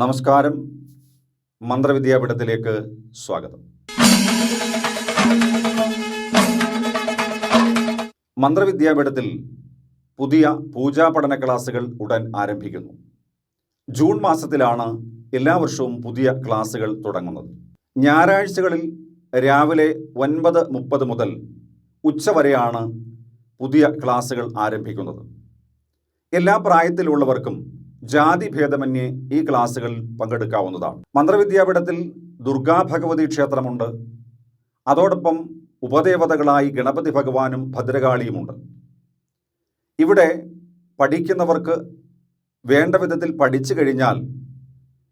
നമസ്കാരം. മന്ത്രവിദ്യാപീഠത്തിലേക്ക് സ്വാഗതം. മന്ത്രവിദ്യാപീഠത്തിൽ പുതിയ പൂജാ പഠന ക്ലാസുകൾ ഉടൻ ആരംഭിക്കുന്നു. ജൂൺ മാസത്തിലാണ് എല്ലാ വർഷവും പുതിയ ക്ലാസുകൾ തുടങ്ങുന്നത്. ഞായറാഴ്ചകളിൽ രാവിലെ ഒൻപത് മുപ്പത് മുതൽ ഉച്ചവരെയാണ് പുതിയ ക്ലാസുകൾ ആരംഭിക്കുന്നത്. എല്ലാ പ്രായത്തിലുള്ളവർക്കും ജാതി ഭേദമന്യേ ഈ ക്ലാസ്സുകളിൽ പങ്കെടുക്കാവുന്നതാണ്. മന്ത്രവിദ്യാപീഠത്തിൽ ദുർഗാ ഭഗവതി ക്ഷേത്രമുണ്ട്. അതോടൊപ്പം ഉപദേവതകളായി ഗണപതി ഭഗവാനും ഭദ്രകാളിയുമുണ്ട്. ഇവിടെ പഠിക്കുന്നവർക്ക് വേണ്ട വിധത്തിൽ പഠിച്ചു കഴിഞ്ഞാൽ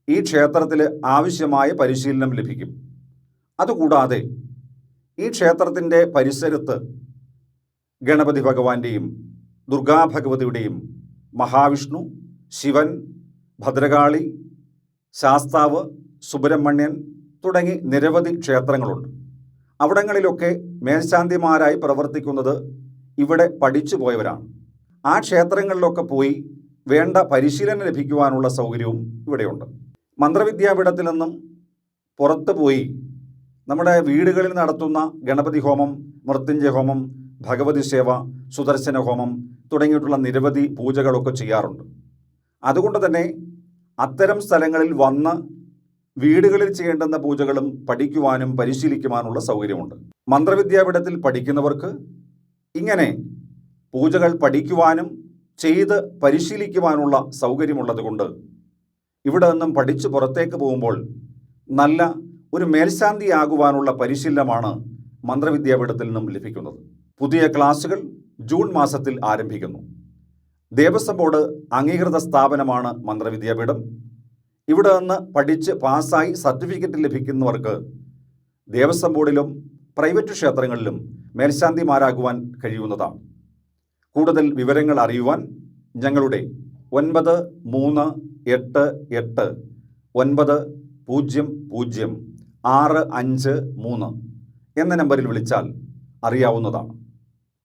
ഈ ക്ഷേത്രത്തിൽ ആവശ്യമായ പരിശീലനം ലഭിക്കും. അതുകൂടാതെ ഈ ക്ഷേത്രത്തിന്റെ പരിസരത്ത് ഗണപതി ഭഗവാന്റെയും ദുർഗാ ഭഗവതിയുടെയും മഹാവിഷ്ണു ശിവൻ ഭദ്രകാളി ശാസ്താവ് സുബ്രഹ്മണ്യൻ തുടങ്ങി നിരവധി ക്ഷേത്രങ്ങളുണ്ട്. അവിടങ്ങളിലൊക്കെ മേൽശാന്തിമാരായി പ്രവർത്തിക്കുന്നത് ഇവിടെ പഠിച്ചു പോയവരാണ് ആ ക്ഷേത്രങ്ങളിലൊക്കെ പോയി വേണ്ട പരിശീലനം ലഭിക്കുവാനുള്ള സൗകര്യവും ഇവിടെയുണ്ട്. മന്ത്രവിദ്യാപീഠത്തിൽ നിന്നും പുറത്തു പോയി നമ്മുടെ വീടുകളിൽ നടത്തുന്ന ഗണപതി ഹോമം മൃത്യുഞ്ജയ ഹോമം ഭഗവതി സേവ സുദർശന ഹോമം തുടങ്ങിയിട്ടുള്ള നിരവധി പൂജകളൊക്കെ ചെയ്യാറുണ്ട്. അതുകൊണ്ട് തന്നെ അത്തരം സ്ഥലങ്ങളിൽ വന്ന് വീടുകളിൽ ചെയ്യേണ്ടുന്ന പൂജകളും പഠിക്കുവാനും പരിശീലിക്കുവാനുള്ള സൗകര്യമുണ്ട്. മന്ത്രവിദ്യാപീഠത്തിൽ പഠിക്കുന്നവർക്ക് ഇങ്ങനെ പൂജകൾ പഠിക്കുവാനും ചെയ്ത് പരിശീലിക്കുവാനുള്ള സൗകര്യമുള്ളതുകൊണ്ട് ഇവിടെ നിന്നും പഠിച്ച് പുറത്തേക്ക് പോകുമ്പോൾ നല്ല ഒരു മേൽശാന്തിയാകുവാനുള്ള പരിശീലനമാണ് മന്ത്രവിദ്യാപീഠത്തിൽ നിന്നും ലഭിക്കുന്നത്. പുതിയ ക്ലാസുകൾ ജൂൺ മാസത്തിൽ ആരംഭിക്കുന്നു. ദേവസ്വം ബോർഡ് അംഗീകൃത സ്ഥാപനമാണ് മന്ത്രവിദ്യാപീഠം. ഇവിടെ നിന്ന് പഠിച്ച് പാസ്സായി സർട്ടിഫിക്കറ്റ് ലഭിക്കുന്നവർക്ക് ദേവസ്വം ബോർഡിലും പ്രൈവറ്റ് ക്ഷേത്രങ്ങളിലും മേൽശാന്തിമാരാകുവാൻ കഴിയുന്നതാണ്. കൂടുതൽ വിവരങ്ങൾ അറിയുവാൻ ഞങ്ങളുടെ ഒൻപത് മൂന്ന് എട്ട് എട്ട് ഒൻപത് പൂജ്യം പൂജ്യം ആറ് അഞ്ച് മൂന്ന് എന്ന നമ്പറിൽ വിളിച്ചാൽ അറിയാവുന്നതാണ്.